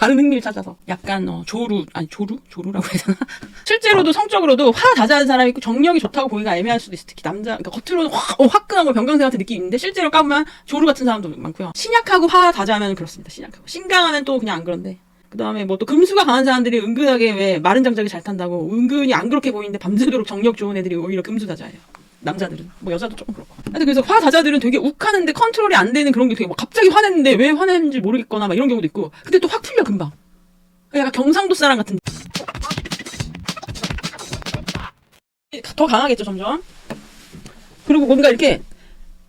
다른 흥미를 찾아서 약간 어, 조루 아니 조루? 조루라고 해야 되나? 실제로도 성적으로도 화 다자한 사람이 있고 정력이 좋다고 보기가 애매할 수도 있어. 특히 남자 그러니까 겉으로는 확 어, 화끈하고 병강세 같은 느낌이 있는데 실제로 까보면 조루 같은 사람도 많고요. 신약하고 화 다자하면 그렇습니다 신약하고. 신강하면 또 그냥 안 그런데. 그 다음에 뭐 또 금수가 강한 사람들이 은근하게 왜 마른 장작이 잘 탄다고 은근히 안 그렇게 보이는데 밤새도록 정력 좋은 애들이 오히려 금수 다자예요. 남자들은 뭐 여자도 조금 그렇고. 하여튼 그래서 화 다자들은 되게 욱하는데 컨트롤이 안 되는 그런 게 되게 막 갑자기 화냈는데 왜 화냈는지 모르겠거나 막 이런 경우도 있고. 근데 또 확 풀려 금방. 약간 경상도 사람 같은. 더 강하겠죠 점점. 그리고 뭔가 이렇게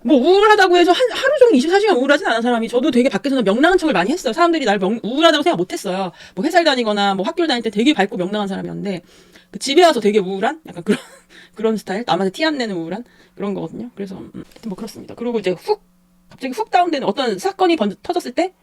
뭐 우울하다고 해서 한, 하루 종일 24시간 우울하진 않은 사람이 저도 되게 밖에서는 명랑한 척을 많이 했어요. 사람들이 날 명, 우울하다고 생각 못 했어요. 뭐 회사를 다니거나 뭐 학교를 다닐 때 되게 밝고 명랑한 사람이었는데 그 집에 와서 되게 우울한 약간 그런 그런 스타일 남한테 티 안 내는 우울한 그런 거거든요. 그래서 음, 뭐 그렇습니다. 그리고 이제 훅 갑자기 훅 다운되는 어떤 사건이 번져, 터졌을 때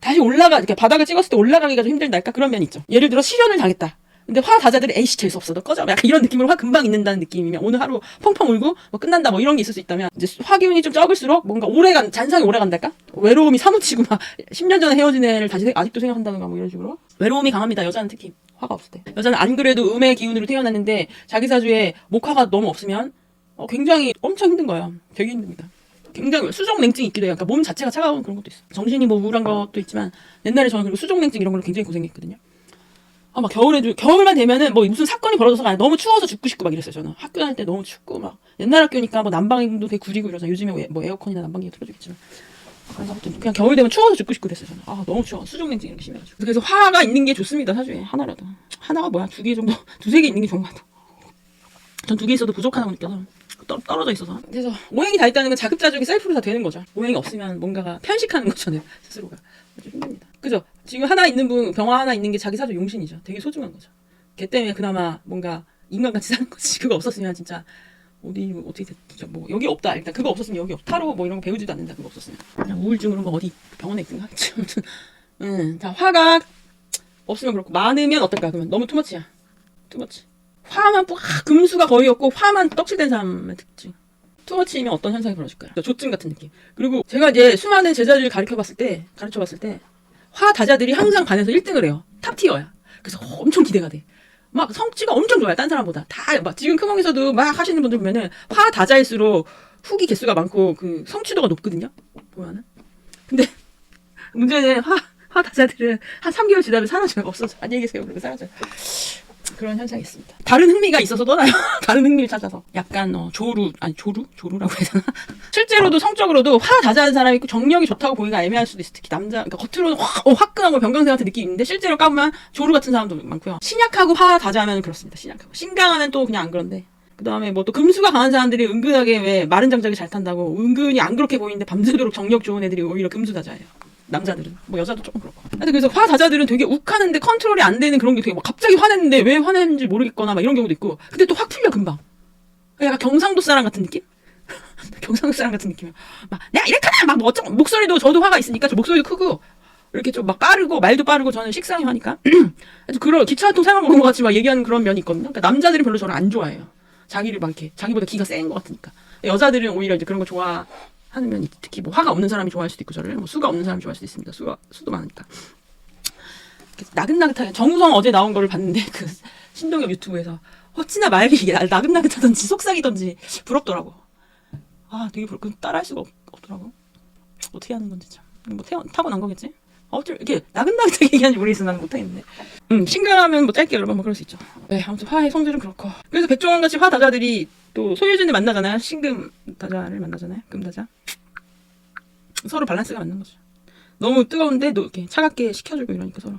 다시 올라가 이렇게 바닥을 찍었을 때 올라가기가 좀 힘들달까 그런 면이 있죠. 예를 들어 실현을 당했다. 근데 화 다자들이 에이씨 재수 없어. 너 꺼져. 약간 이런 느낌으로 화 금방 있는다는 느낌이면 오늘 하루 펑펑 울고 뭐 끝난다 뭐 이런 게 있을 수 있다면 이제 화 기운이 좀 적을수록 뭔가 오래간 잔상이 오래간달까? 외로움이 사무치고 막 10년 전에 헤어진 애를 다시 생- 아직도 생각한다든가 뭐 이런 식으로? 외로움이 강합니다 여자는 특히. 화가 없을 때. 여자는 안 그래도 음의 기운으로 태어났는데 자기 사주에 목화가 너무 없으면 어, 굉장히 엄청 힘든 거예요 되게 힘듭니다. 굉장히 수족냉증이 있기도 해요. 그러니까 몸 자체가 차가운 그런 것도 있어. 정신이 뭐 우울한 것도 있지만 옛날에 저는 그리고 수족냉증 이런 걸로 굉장히 고생했거든요. 아, 막 겨울에도 겨울만 되면은 뭐 무슨 사건이 벌어져서 아니, 너무 추워서 죽고 싶고 막 이랬어요. 저는 학교 다닐 때 너무 춥고 막 옛날 학교니까 뭐 난방도 되게 구리고 이러잖아. 요즘에 왜- 뭐 에어컨이나 난방기가 틀어주겠지만. 그래서 아무튼 그냥 겨울 되면 추워서 죽고 싶고 그랬어요. 저는. 아 너무 추워. 수족냉증 이렇게 심해가지고. 그래서 화가 있는 게 좋습니다. 사주에 하나라도. 하나가 뭐야 두 개 정도 두세 개 있는 게 좋은 것 같아. 전 두 개 있어도 부족하다고 느껴서 떨, 떨어져 있어서 그래서 오행이 다 있다는 건 자급자족이 셀프로 다 되는 거죠 오행이 없으면 뭔가가 편식하는 거잖아요 스스로가 아주 힘듭니다 그죠? 지금 하나 있는 분 병화 하나 있는 게 자기 사주 용신이죠. 되게 소중한 거죠. 걔 때문에 그나마 뭔가 인간같이 사는 거지. 그거 없었으면 진짜 어디 어떻게 됐죠 뭐 여기 없다. 일단 그거 없었으면 여기 없 타로 뭐 이런 거 배우지도 않는다. 그거 없었으면. 그냥 우울증으로 뭐 어디 병원에 있든가? 아무튼 음 자 화가 없으면 그렇고 많으면 어떨까? 그러면 너무 투머치야. 투머치 화만 ปุ๊ 금수가 거의 없고 화만 떡칠된 사람의 특징. 투머치면 어떤 현상이 벌어질까요? 조증 같은 느낌. 그리고 제가 이제 수많은 제자들을 가르쳐 봤을 때, 가르쳐 봤을 때, 화 다자들이 항상 반에서 1등을 해요. 탑티어야. 그래서 엄청 기대가 돼. 막 성취가 엄청 좋아요. 딴 사람보다. 다, 막 지금 크몽에서도 막 하시는 분들 보면은 화 다자일수록 후기 개수가 많고 그 성취도가 높거든요. 보면은. 근데 문제는 화, 화 다자들은 한 3개월 지나면 사라져요. 없어져. 안녕히 계세요. 그러고 사라져요. 그런 현상이 있습니다. 다른 흥미가 있어서 떠나요. 다른 흥미를 찾아서. 약간 어, 조루 아니 조루 조루라고 해야 되나? 실제로도 성적으로도 화 다자한 사람이 있고 정력이 좋다고 보기가 애매할 수도 있어. 특히 남자 그러니까 겉으로는 확 어, 화끈하고 같은 느낌이 있는데 실제로 까보면 조루 같은 사람도 많고요. 신약하고 화 다자하면 그렇습니다. 신약하고 신강하면 또 그냥 안 그런데. 그 다음에 뭐 또 금수가 강한 사람들이 은근하게 왜 마른 장작이 잘 탄다고 은근히 안 그렇게 보이는데 밤새도록 정력 좋은 애들이 오히려 금수 다자예요. 남자들은. 뭐 여자도 조금 그렇고 하여튼 그래서 화 다자들은 되게 욱하는데 컨트롤이 안 되는 그런 게 되게 막 갑자기 화냈는데 왜 화냈는지 모르겠거나 막 이런 경우도 있고. 근데 또 확 풀려 금방. 약간 경상도 사람 같은 느낌? 경상도 사람 같은 느낌이야. 막 내가 이렇게는 막뭐 어쩌고 목소리도 저도 화가 있으니까 저 목소리도 크고. 이렇게 좀 막 빠르고 말도 빠르고 저는 식상이 하니까. 그런 기차통 생활 먹은 것 같이 막 얘기하는 그런 면이 있거든요. 그러니까 남자들이 별로 저를 안 좋아해요. 자기를 막 이렇게 자기보다 기가 센 것 같으니까. 여자들은 오히려 이제 그런 거 좋아 있- 특히 뭐 화가 없는 사람이 좋아할 수도 있고 저를 뭐 수가 없는 사람이 좋아할 수도 있습니다. 수가 수도 많으니까. 나긋나긋하게 정우성 어제 나온 거를 봤는데 그 신동엽 유튜브에서 어찌나 말이 나긋나긋하던지 속삭이던지 부럽더라고. 아 되게 부럽. 그 따라할 수가 없, 없더라고. 어떻게 하는 건지 참. 뭐 태어 타고난 거겠지. 어쩔 이렇게 나긋나긋하게 얘기하는지 모르겠어 나는 못하겠는데. 음 신강하면 뭐 짧게 여러분 뭐 그럴 수 있죠. 네 아무튼 화의 성질은 그렇고. 그래서 백종원 같이 화 다자들이 또 소유진을 만나잖아요. 신금 다자를 만나잖아요. 금 다자. 서로 밸런스가 맞는 거죠. 너무 뜨거운데 또 이렇게 차갑게 식혀주고 이러니까 서로.